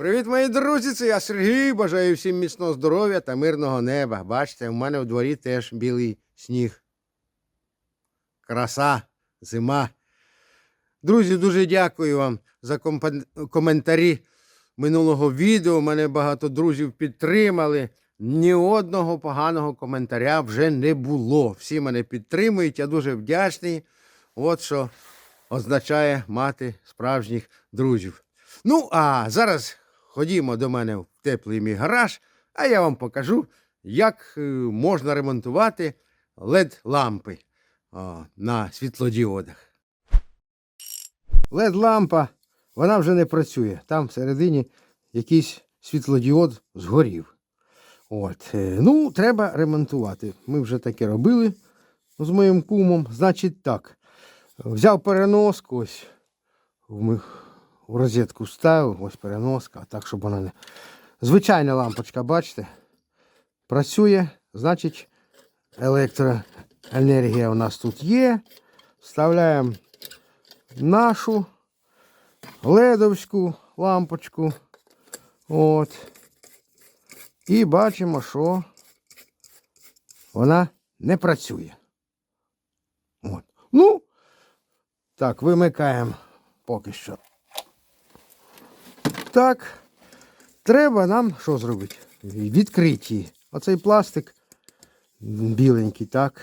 Привіт, мої друзі! Це я Сергій. Бажаю всім міцного здоров'я та мирного неба. Бачите, у мене в дворі теж білий сніг. Краса, зима. Друзі, дуже дякую вам за коментарі минулого відео. Мене багато друзів підтримали. Ні одного поганого коментаря вже не було. Всі мене підтримують. Я дуже вдячний. От що означає мати справжніх друзів. Ну, а зараз ходімо до мене в теплий мій гараж, а я вам покажу, як е, можна ремонтувати LED-лампи на світлодіодах. LED-лампа, вона вже не працює. Там всередині якийсь світлодіод згорів. От. е, Ну, треба ремонтувати. Ми вже таке робили з моїм кумом. Значить так. Взяв переноску, ось в, розетку вставив, ось переноска, так, щоб вона не. Звичайна лампочка, бачите? Працює, значить, електроенергія у нас тут є. Вставляємо нашу ледовську лампочку. От. І бачимо, що вона не працює. От. Ну, так, вимикаємо поки що. Так, треба нам що зробити? Відкрити її. Оцей пластик біленький, так.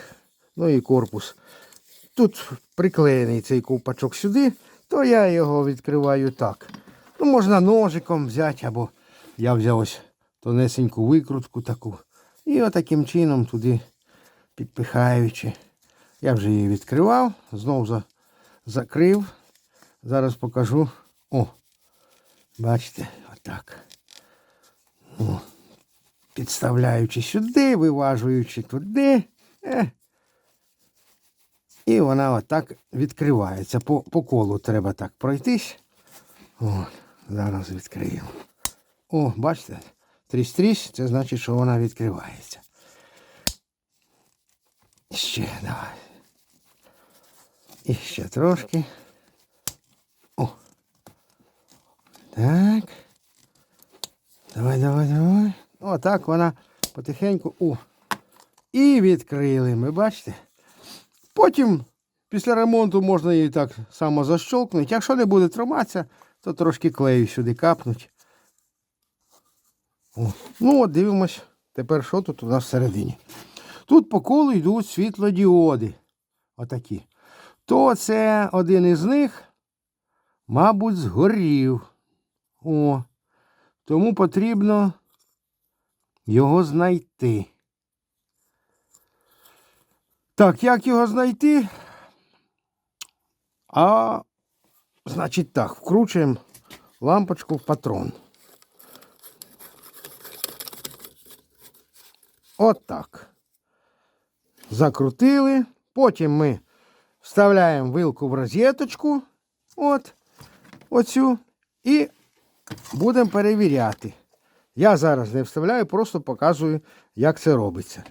Ну і корпус. Тут приклеєний цей ковпачок сюди, то я його відкриваю так. Ну, можна ножиком взяти, або я взяв ось тонесеньку викрутку таку. І отаким чином туди підпихаючи. Я вже її відкривав, знову за, закрив. Зараз покажу. О, бачите, отак. О, підставляючи сюди, виважуючи туди. Е. І вона отак відкривається. По, по колу треба так пройтись. О, зараз відкриємо. О, бачите? Трісь-трісь, це значить, що вона відкривається. Ще давай. І ще трошки. О. Так. Давай, давай, давай. О, так вона потихеньку. О. І відкрили. Ми бачите? Потім після ремонту можна її так само защолкнути. Якщо не буде триматися, то трошки клею сюди капнуть. О. Ну от дивимось. Тепер що тут у нас всередині. Тут по колу йдуть світлодіоди. Отакі. То це один із них, мабуть, згорів. О. Тому потрібно його знайти. Так, як його знайти? А, значить так, вкручуємо лампочку в патрон. От так. Закрутили. Потім ми вставляємо вилку в розеточку. От, оцю. І будемо перевіряти. Я зараз не вставляю, просто показую, як це робиться.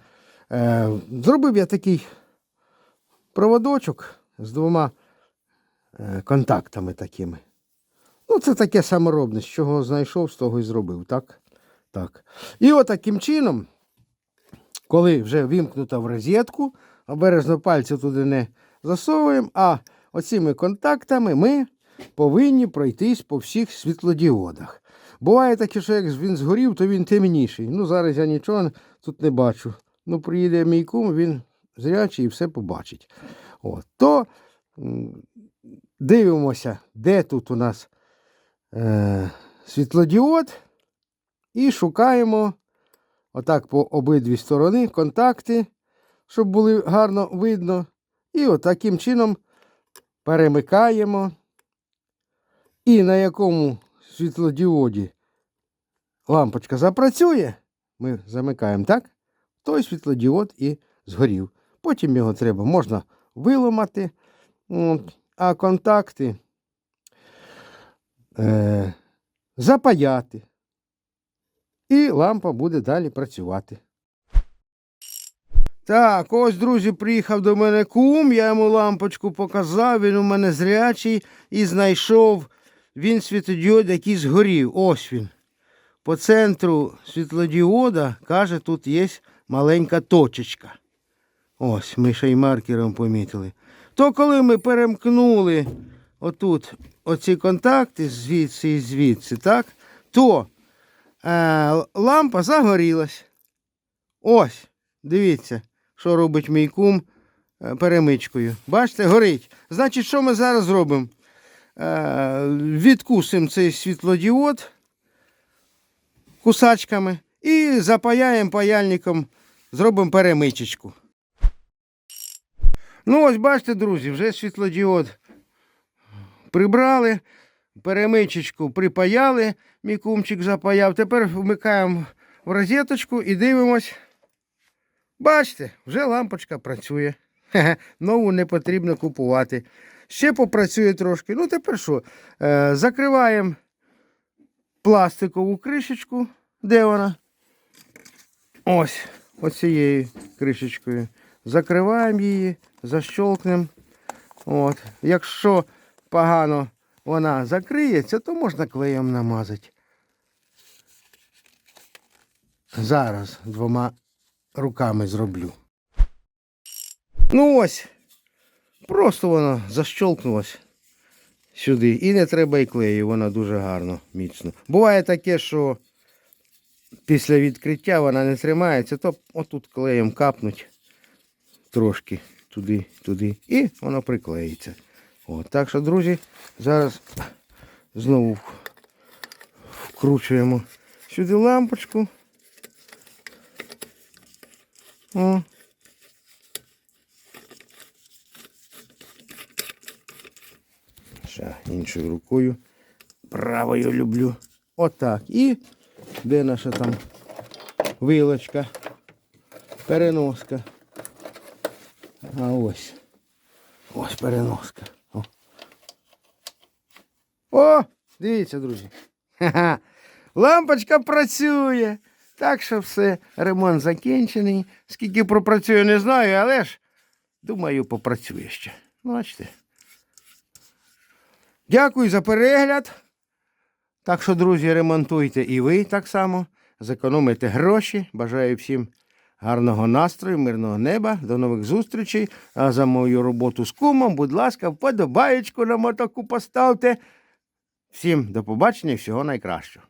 Е, зробив я такий проводочок з двома е, контактами такими. Ну, це таке саморобне, з чого знайшов, з того і зробив. Так? Так. І отаким чином, коли вже вімкнута в розетку, обережно пальці туди не засовуємо, а оцими контактами ми повинні пройтись по всіх світлодіодах. Буває таке, що як він згорів, то він темніший. Ну, зараз я нічого тут не бачу. Ну, приїде мій кум, він зрячий і все побачить. От. То дивимося, де тут у нас е, світлодіод, і шукаємо отак по обидві сторони контакти, щоб були гарно видно. І отаким чином перемикаємо. І на якому світлодіоді? Лампочка запрацює, ми замикаємо так, той світлодіод і згорів. Потім його треба можна виламати, а контакти е, запаяти. І лампа буде далі працювати. Так, ось, друзі, приїхав до мене кум, я йому лампочку показав, він у мене зрячий і знайшов він світодіод, який згорів. Ось він. по центру світлодіода, каже, тут є маленька точечка. Ось, ми ще й маркером помітили. То коли ми перемкнули отут оці контакти звідси і звідси, так, то е, лампа загорілась. Ось, дивіться, що робить мій кум е, перемичкою. Бачите, горить. Значить, що ми зараз зробимо? Е, відкусимо цей світлодіод кусачками і запаяємо паяльником, зробимо перемичечку. Ну, ось бачите, друзі, вже світлодіод прибрали, перемичечку припаяли, мій кумчик запаяв. Тепер вмикаємо в розеточку і дивимось. Бачите, вже лампочка працює. Нову не потрібно купувати. Ще попрацює трошки. Ну, тепер що? Е, закриваємо пластикову кришечку. Де вона? Ось, оцією кришечкою. Закриваємо її, защолкнемо. От. Якщо погано вона закриється, то можна клеєм намазати. Зараз двома руками зроблю. Ну ось. Просто воно защолкнулось сюди. І не треба і клею, вона дуже гарно, міцно. Буває таке, що після відкриття вона не тримається, то отут клеєм капнуть трошки туди, туди, і воно приклеїться. От, так що, друзі, зараз знову вкручуємо сюди лампочку. О. Ще іншою рукою. Правою люблю. Отак. І де наша там вилочка, переноска. А ось. Ось переноска. О, О дивіться, друзі. Ха-ха. Лампочка працює. Так що все, ремонт закінчений. Скільки пропрацює, не знаю, але ж думаю, попрацює ще. Ну, Бачите. Дякую за перегляд. Так що, друзі, ремонтуйте і ви так само. Зекономите гроші. Бажаю всім гарного настрою, мирного неба. До нових зустрічей. А за мою роботу з кумом, будь ласка, вподобаєчку на мотоку поставте. Всім до побачення і всього найкращого.